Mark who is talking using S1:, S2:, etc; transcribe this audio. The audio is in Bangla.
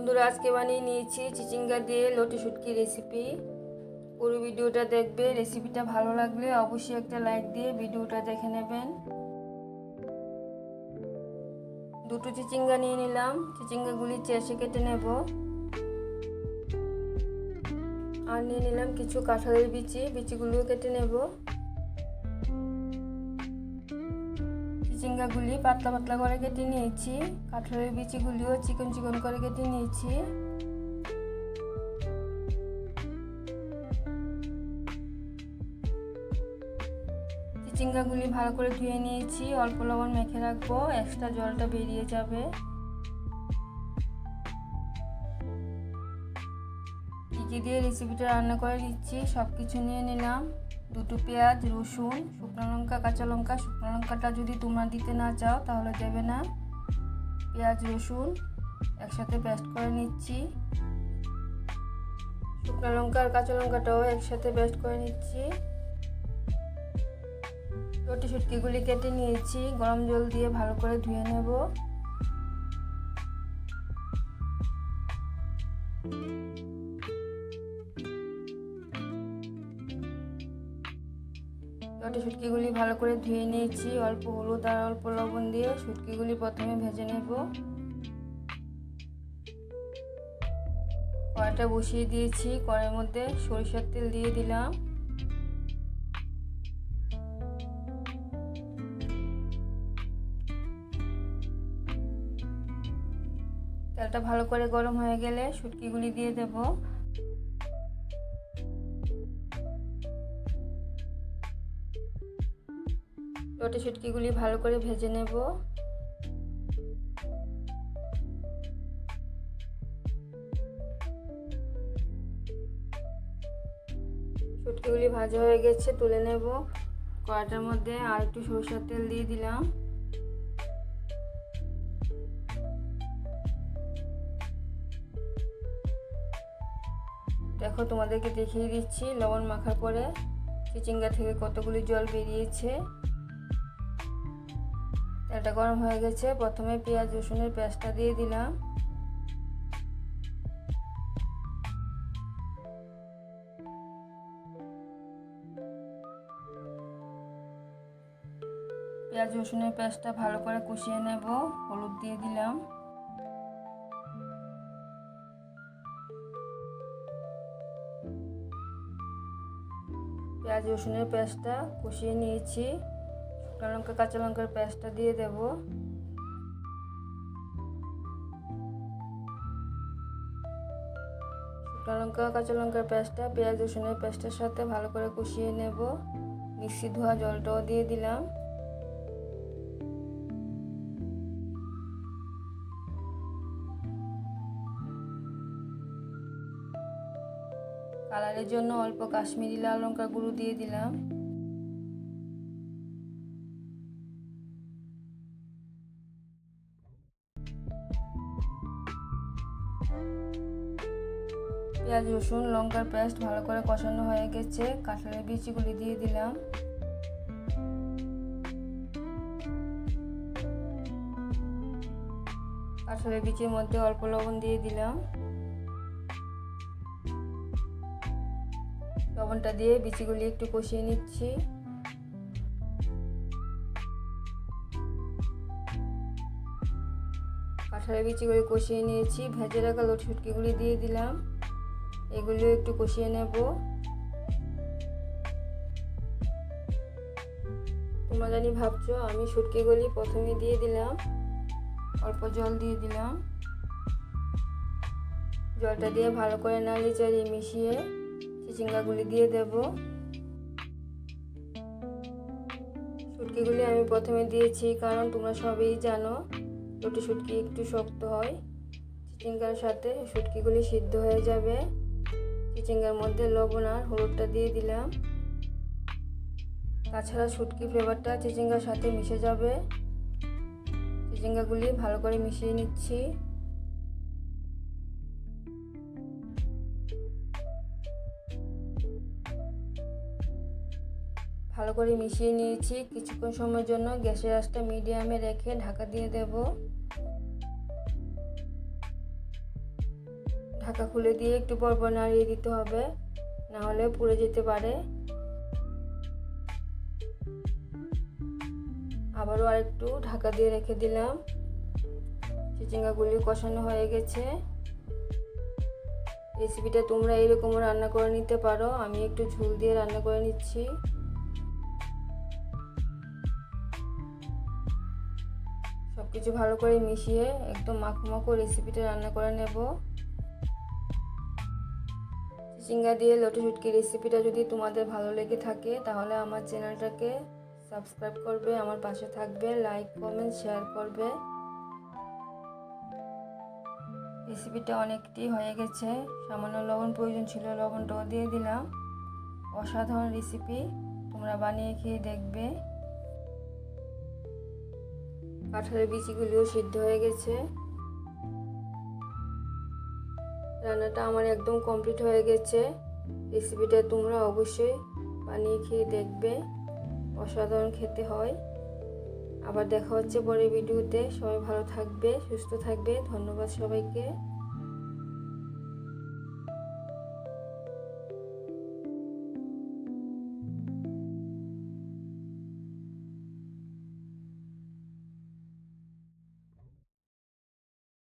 S1: বন্ধুরা, আজকে বানিয়ে নিয়েছি চিচিঙ্গা দিয়ে লটি শুটকি রেসিপি পুরো ভিডিওটা দেখবে রেসিপিটা ভালো লাগলে অবশ্যই একটা লাইক দিয়ে ভিডিওটা দেখে নেবেন। দুটো চিচিঙ্গা নিয়ে নিলাম, চিচিঙ্গাগুলি চেষে কেটে নেব। আর নিয়ে নিলাম কিছু কাঁঠালের বিচি বিচিগুলো কেটে নেব। চিচিঙ্গাগুলি পাতলা পাতলা করে কেটে নিয়েছি। কাঁঠালের বিচিগুলিও চিকন চিকন করে কেটে নিয়েছি। চিচিঙ্গাগুলি ভালো করে ধুয়ে নিয়েছি। অল্প লবণ মেখে রাখব এক্সট্রা জলটা বেরিয়ে যাবে। কী কী দিয়ে রেসিপিটা রান্না করে দিচ্ছি সব কিছু নিয়ে নিলাম। দুটো পেঁয়াজ, রসুন, শুকনো লঙ্কা, কাঁচা লঙ্কা। শুকনো লঙ্কাটা যদি তোমরা দিতে না চাও, তাহলে দেবে না। পেঁয়াজ, রসুন একসাথে পেস্ট করে নিচ্ছি। শুকনো লঙ্কা আর কাঁচা লঙ্কাটাও একসাথে পেস্ট করে নিচ্ছি। রুটি শুটকিগুলি কেটে নিয়েছি। গরম জল দিয়ে ভালো করে ধুয়ে নেব। রুটি শুটকিগুলি ভালো করে ধুয়ে নিয়েছি। অল্প হলুদ আর অল্প লবণ দিয়ে শুটকিগুলি প্রথমে ভেজে নেব। কড়াইটা বসিয়ে দিয়েছি। কড়াইয়ের মধ্যে সরিষার তেল দিয়ে দিলাম। তেলটা ভালো করে গরম হয়ে গেলে শুটকিগুলি দিয়ে দেব। রুটি শুটকিগুলি ভালো করে ভেজে নেব। শুটকিগুলি ভাজা হয়ে গেছে, তুলে নেব। কড়াটার মধ্যে আর একটু সরষের তেল দিয়ে দিলাম। দেখো তোমাদেরকে দেখিয়ে দিচ্ছি, লবণ মাখার পরে চিচিঙ্গা থেকে কতগুলি জল বেরিয়েছে। তেলটা গরম হয়ে গেছে। প্রথমে পেঁয়াজ, রসুনের পেঁয়াজটা দিয়ে দিলাম। পেঁয়াজ, রসুনের পেঁয়াজটা ভালো করে কষিয়ে নেব। হলুদ দিয়ে দিলাম। পেঁয়াজ, রসুনের পেঁয়াজটা কষিয়ে নিয়েছি। শুকনো লঙ্কা কাঁচা লঙ্কার পেঁয়াজটা দিয়ে দেব। শুকনো লঙ্কা, কাঁচা লঙ্কার পেঁয়াজটা, পেঁয়াজ রসুনের পেঁয়াজটার সাথে ভালো করে কষিয়ে নেব। মিক্সি ধোয়া জলটাও দিয়ে দিলাম। কালারের জন্য অল্প কাশ্মীরি লাল লঙ্কা গুঁড়ো দিয়ে দিলাম। পেঁয়াজ, রসুন, লঙ্কার পেস্ট ভালো করে কষানো হয়ে গেছে। কাঁঠালের বিচিগুলি দিয়ে দিলাম। কাঁঠালের বিচির মধ্যে অল্প লবণ দিয়ে দিলাম। লবণটা দিয়ে বিচিগুলি একটু কষিয়ে নিচ্ছি। কাঁঠালের বিচিগুলি কষিয়ে নিয়েছি। ভেজে রাখা লোট শুটকিগুলি দিয়ে দিলাম। এগুলিও একটু কষিয়ে নেব। তোমরা জানি ভাবছ, আমি শুটকিগুলি প্রথমে দিয়ে দিলাম। অল্প জল দিয়ে দিলাম। জলটা দিয়ে ভালো করে নাড়িয়ে চাড়িয়ে মিশিয়ে চিচিঙ্গাগুলি দিয়ে দেব। শুটকিগুলি আমি প্রথমে দিয়েছি, কারণ তোমরা সবই জানো রুটি শুটকি একটু শক্ত হয়। চিচিঙ্গার সাথে শুটকিগুলি সিদ্ধ হয়ে যাবে। চিচিঙ্গার মধ্যে লবণ আর হলুদটা দিয়ে দিলাম। তাছাড়া শুটকি ফ্লেভারটা চিচিঙ্গার সাথে মিশে যাবে। চিচিঙ্গাগুলি ভালো করে মিশিয়ে নিচ্ছি। ভালো করে মিশিয়ে নিয়েছি। কিছুক্ষণ সময়ের জন্য গ্যাসের আঁচটা মিডিয়ামে রেখে ঢাকা দিয়ে দেব। ঢাকা খুলে দিয়ে একটু পরপর নাড়িয়ে দিতে হবে, না হলে পুড়ে যেতে পারে। আবারও আরেকটু ঢাকা দিয়ে রেখে দিলাম। চিচিঙ্গাগুলি কষানো হয়ে গেছে। রেসিপিটা তোমরা এরকম রান্না করে নিতে পারো। আমি একটু ঝুল দিয়ে রান্না করে নিচ্ছি। কিছু ভালো করে মিশিয়ে একদম মাখো মাখো রেসিপিটা রান্না করে নেব। চিচিঙ্গা দিয়ে লটে শুটকি রেসিপিটা যদি তোমাদের ভালো লেগে থাকে, তাহলে আমার চ্যানেলটাকে সাবস্ক্রাইব করবে, আমার পাশে থাকবে লাইক কমেন্ট শেয়ার করবে। রেসিপিটা অনেকটি হয়ে গেছে। সামান্য লবণ প্রয়োজন ছিল, লবণটাও দিয়ে দিলাম। অসাধারণ রেসিপি তোমরা বানিয়ে খেয়ে দেখবে। কাঁঠালের বিচিগুলিও সিদ্ধ হয়ে গেছে। রান্নাটা আমার একদম কমপ্লিট হয়ে গেছে। রেসিপিটা তোমরা অবশ্যই বানিয়ে খেয়ে দেখবে। অসাধারণ খেতে হয়। আবার দেখা হচ্ছে পরের ভিডিওতে। সবাই ভালো থাকবে, সুস্থ থাকবে। ধন্যবাদ সবাইকে।